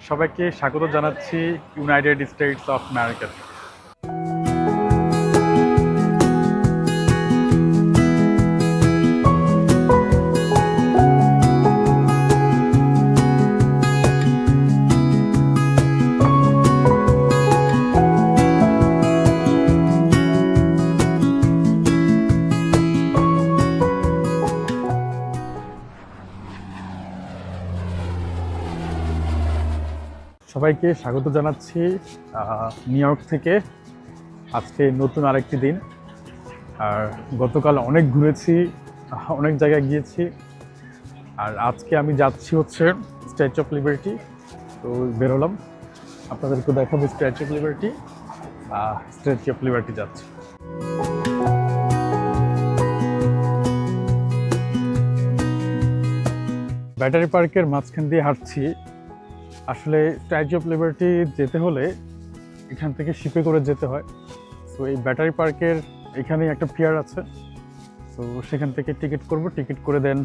সবাইকে স্বাগত জানাচ্ছি ইউনাইটেড স্টেটস অফ আমেরিকা সবাইকে স্বাগত জানাচ্ছি নিউ ইয়র্ক থেকে। আজকে নতুন আরেকটি দিন। আর গতকাল অনেক ঘুরেছি অনেক জায়গায় গিয়েছি। আর আজকে আমি যাচ্ছি হচ্ছে স্ট্যাচু অফ লিবার্টি তো বেরোলাম আপনাদেরকে দেখাবো statue of liberty statue of liberty যাচ্ছি। ব্যাটারি পার্কের মাঝখান দিয়ে হাঁটছি। আসলে স্ট্যাচু অফ লিবার্টি যেতে হলে এখান থেকে শিপে করে যেতে হয়। তো এই ব্যাটারি পার্কের এখানেই একটা পিয়ার আছে। তো সেখান থেকে টিকিট করব, টিকিট করে দেন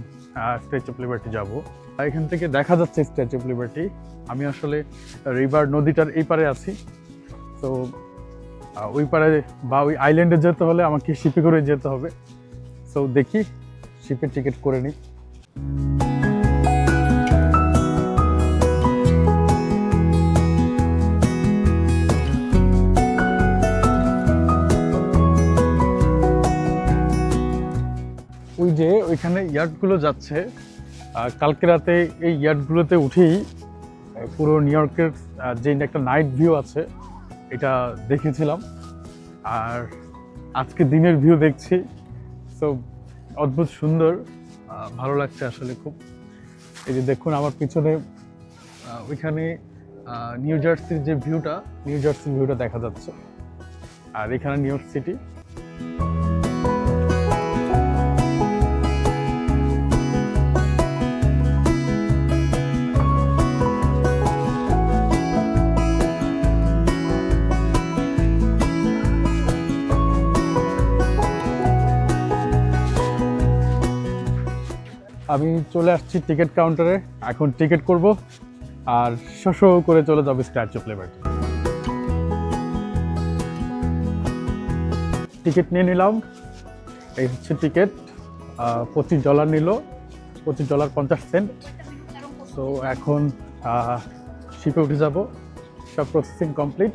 স্ট্যাচু অফ লিবার্টি যাব। আর এখান থেকে দেখা যাচ্ছে স্ট্যাচু অফ লিবার্টি। আমি আসলে রিভার নদীটার এই পারে আছি। তো ওই পারে বা ওই আইল্যান্ডে যেতে হলে আমাকে শিপে করে যেতে হবে। তো দেখি, শিপে টিকিট করে নিই। যে ওইখানে ইয়ার্ডগুলো যাচ্ছে কালকে রাতে এই ইয়ার্ডগুলোতে উঠেই পুরো নিউ ইয়র্কের যে একটা নাইট ভিউ আছে, এটা দেখেছিলাম। আর আজকে দিনের ভিউ দেখছি। তো অদ্ভুত সুন্দর ভালো লাগছে আসলে খুব। এই যে দেখুন আমার পিছনে ওইখানে নিউ জার্সির যে ভিউটা, নিউ জার্সির ভিউটা দেখা যাচ্ছে। আর এখানে নিউ ইয়র্ক সিটি। আমি চলে আসছি টিকিট কাউন্টারে। এখন টিকিট করব আর শো শো করে চলে যাবে স্ট্যাচু অফ লিবার্টি টিকিট নিয়ে নিলাম। এই হচ্ছে টিকিট। পঁচিশ ডলার নিল। পঁচিশ ডলার পঞ্চাশ সেন্ট। তো এখন শিপে উঠে যাব। সব প্রসেসিং কমপ্লিট।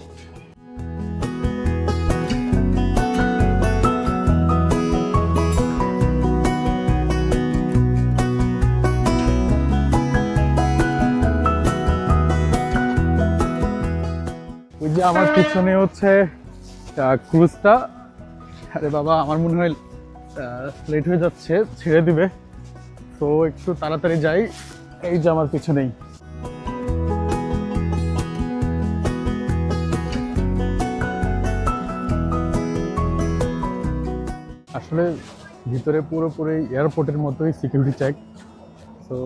যে আমার পিছনে হচ্ছে ক্রুজটা আরে বাবা আমার মনে হয় লেট হয়ে যাচ্ছে ছেড়ে দিবে। তো একটু তাড়াতাড়ি যাই এই যে আমার পিছনেই। আসলে ভিতরে পুরোপুরি এয়ারপোর্টের মতোই সিকিউরিটি চেক তো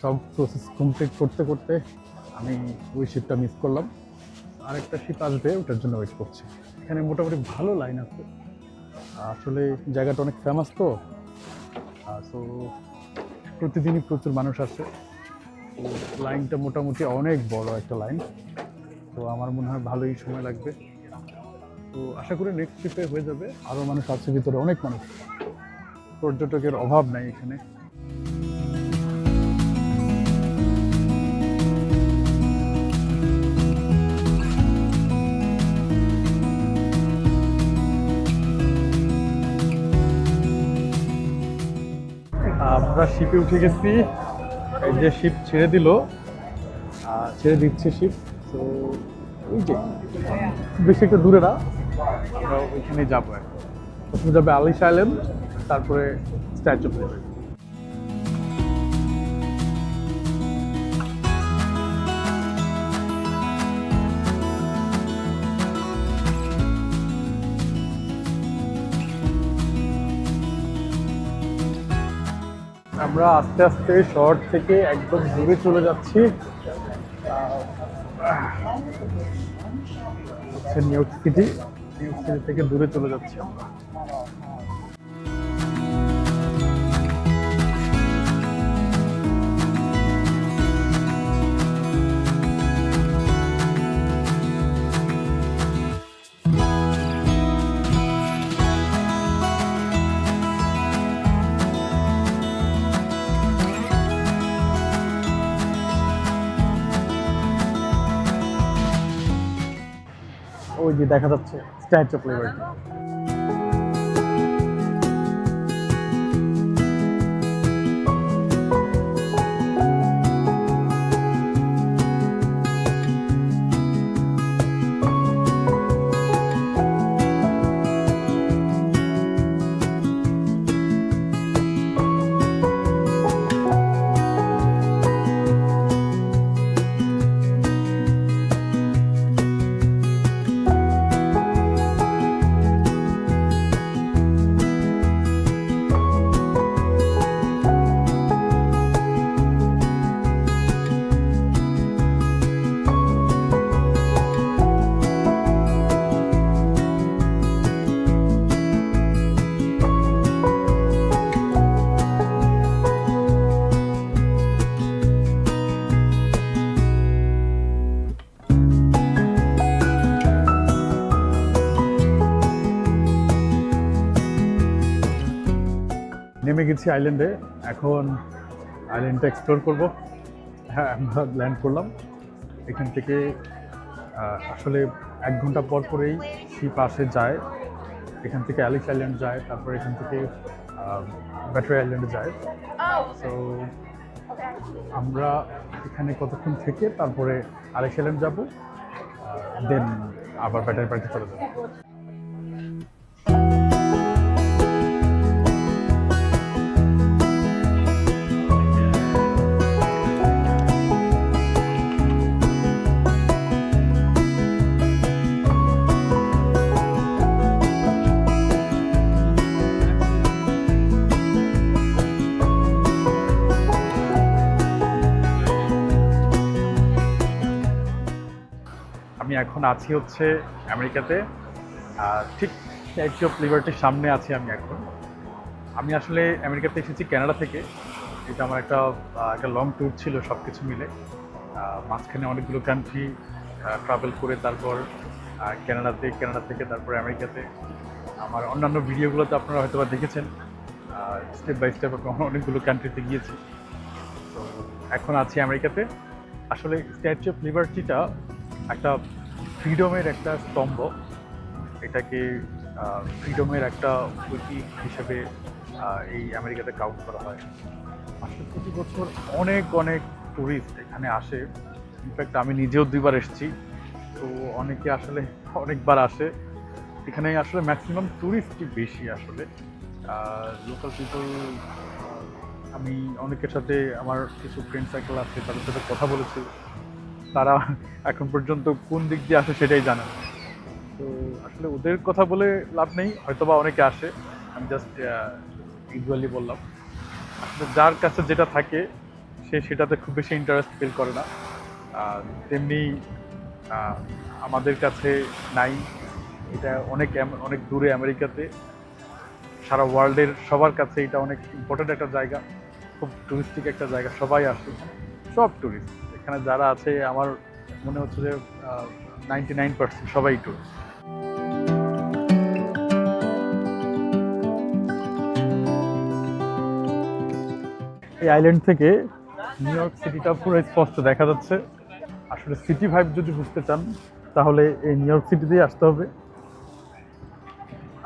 সব প্রসেস কমপ্লিট করতে করতে আমি ওই শিপটা মিস করলাম। আরেকটা শীত আসবে, ওটার জন্য ওয়েট করছি। এখানে মোটামুটি ভালো লাইন আছে। আসলে জায়গাটা অনেক ফেমাস তো। তো প্রতিদিনই প্রচুর মানুষ আসে। তো লাইনটা মোটামুটি অনেক বড় একটা লাইন তো আমার মনে হয় ভালোই সময় লাগবে। তো আশা করি নেক্সট ট্রিপে হয়ে যাবে। আরও মানুষ আছে, ভিতরে অনেক মানুষ। পর্যটকের অভাব নাই এখানে। আমরা শিপে উঠে গেছি। এই যে শিপ ছেড়ে দিল। ছেড়ে দিচ্ছে শিপ তো ওই যে, বেশি একটু দূরে না, আমরা ওইখানে যাব এখন। প্রথমে যাবে আলিশ আইল্যান্ড তারপরে স্ট্যাচু অফ আমরা আস্তে আস্তে শহর থেকে একদম দূরে চলে যাচ্ছি। New York city, New York city থেকে দূরে চলে যাচ্ছি আমরা। ওই যে দেখা যাচ্ছে স্ট্যাচু অফ লিবার্টি। নেমে গেছি আইল্যান্ডে এখন আইল্যান্ডটা এক্সপ্লোর করব। হ্যাঁ আমরা ল্যান্ড করলাম। এখান থেকে আসলে এক ঘণ্টা পর পরেই শিপ আসে যায়। এখান থেকে অ্যালিস আইল্যান্ড যায় তারপর এখান থেকে ব্যাটারি আইল্যান্ডে যায়। তো আমরা এখানে কতক্ষণ থেকে তারপরে আলেক্স আইল্যান্ড যাব দেন আবার ব্যাটারি পার্কে চলে যাব। এখন আছি হচ্ছে আমেরিকাতে। ঠিক স্ট্যাচু অফ লিবার্টির সামনে আছি আমি এখন। আমি আসলে আমেরিকাতে এসেছি কানাডা থেকে। এটা আমার একটা একটা লং ট্যুর ছিল সব কিছু মিলে মাঝখানে অনেকগুলো কান্ট্রি ট্রাভেল করে তারপর আহ, কানাডাতে কানাডা থেকে তারপর আমেরিকাতে। আমার অন্যান্য ভিডিওগুলোতে আপনারা হয়তো দেখেছেন। স্টেপ বাই স্টেপ অনেকগুলো কান্ট্রিতে গিয়েছি। তো এখন আছি আমেরিকাতে। আসলে স্ট্যাচু অফ লিবার্টিটা একটা ফ্রিডমের একটা স্তম্ভ। এটাকে ফ্রিডমের একটা ঐতিহ্য হিসেবে এই আমেরিকাতে কাউন্ট করা হয়। আসলে প্রতি বছর অনেক অনেক ট্যুরিস্ট এখানে আসে। ইনফ্যাক্ট আমি নিজেও দুইবার এসেছি। তো অনেকে আসলে অনেকবার আসে। এখানে আসলে ম্যাক্সিমাম ট্যুরিস্টই বেশি আসলে। লোকাল পিপল আমি অনেকের সাথে আমার কিছু ফ্রেন্ড সার্কেল আছে, তাদের সাথে কথা বলেছি। তারা এখন পর্যন্ত কোন দিক দিয়ে আসে সেটাই জানে। তো আসলে ওদের কথা বলে লাভ নেই, হয়তোবা অনেকে আসে, আমি জাস্ট ইউজুয়ালি বললাম। আসলে যার কাছে যেটা থাকে, সে সেটাতে খুব বেশি ইন্টারেস্ট ফিল করে না। তেমনি আমাদের কাছে নাই। এটা অনেক অনেক দূরে আমেরিকাতে। সারা ওয়ার্ল্ডের সবার কাছে এটা অনেক ইম্পর্ট্যান্ট একটা জায়গা। খুব টুরিস্টিক একটা জায়গা, সবাই আসে। সব টুরিস্ট এখানে যারা আছে, আমার মনে হচ্ছে যে নাইনটি নাইন পার্সেন্ট সবাই টুরিস্ট এই আইল্যান্ড থেকে নিউ ইয়র্ক সিটিটা পুরো স্পষ্ট দেখা যাচ্ছে। আসলে সিটি ভাইব যদি বুঝতে চান, তাহলে এই নিউ ইয়র্ক সিটিতেই আসতে হবে।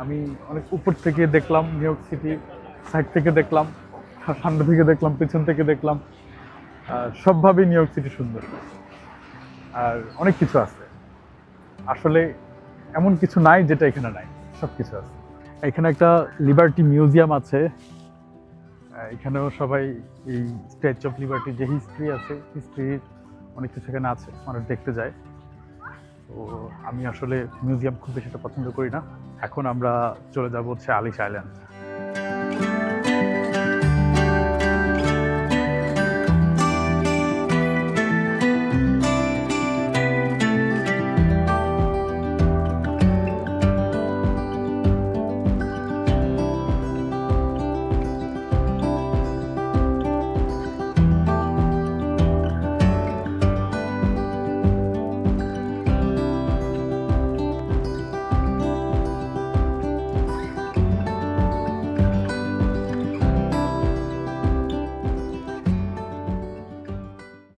আমি অনেক উপর থেকে দেখলাম নিউ ইয়র্ক সিটি সাইড থেকে দেখলাম সামনে থেকে দেখলাম, পেছন থেকে দেখলাম। সবভাবে নিউ ইয়র্ক সিটি সুন্দর। আর অনেক কিছু আছে। আসলে এমন কিছু নাই যেটা এখানে নাই সব কিছু আছে। এখানে একটা লিবার্টি মিউজিয়াম আছে। এখানেও সবাই এই স্ট্যাচু অফ লিবার্টি যে হিস্ট্রি আছে হিস্ট্রির অনেক কিছু এখানে আছে, মানুষ দেখতে যায়। তো আমি আসলে মিউজিয়াম খুব বেশি পছন্দ করি না। এখন আমরা চলে যাব হচ্ছে আলিশ আইল্যান্ড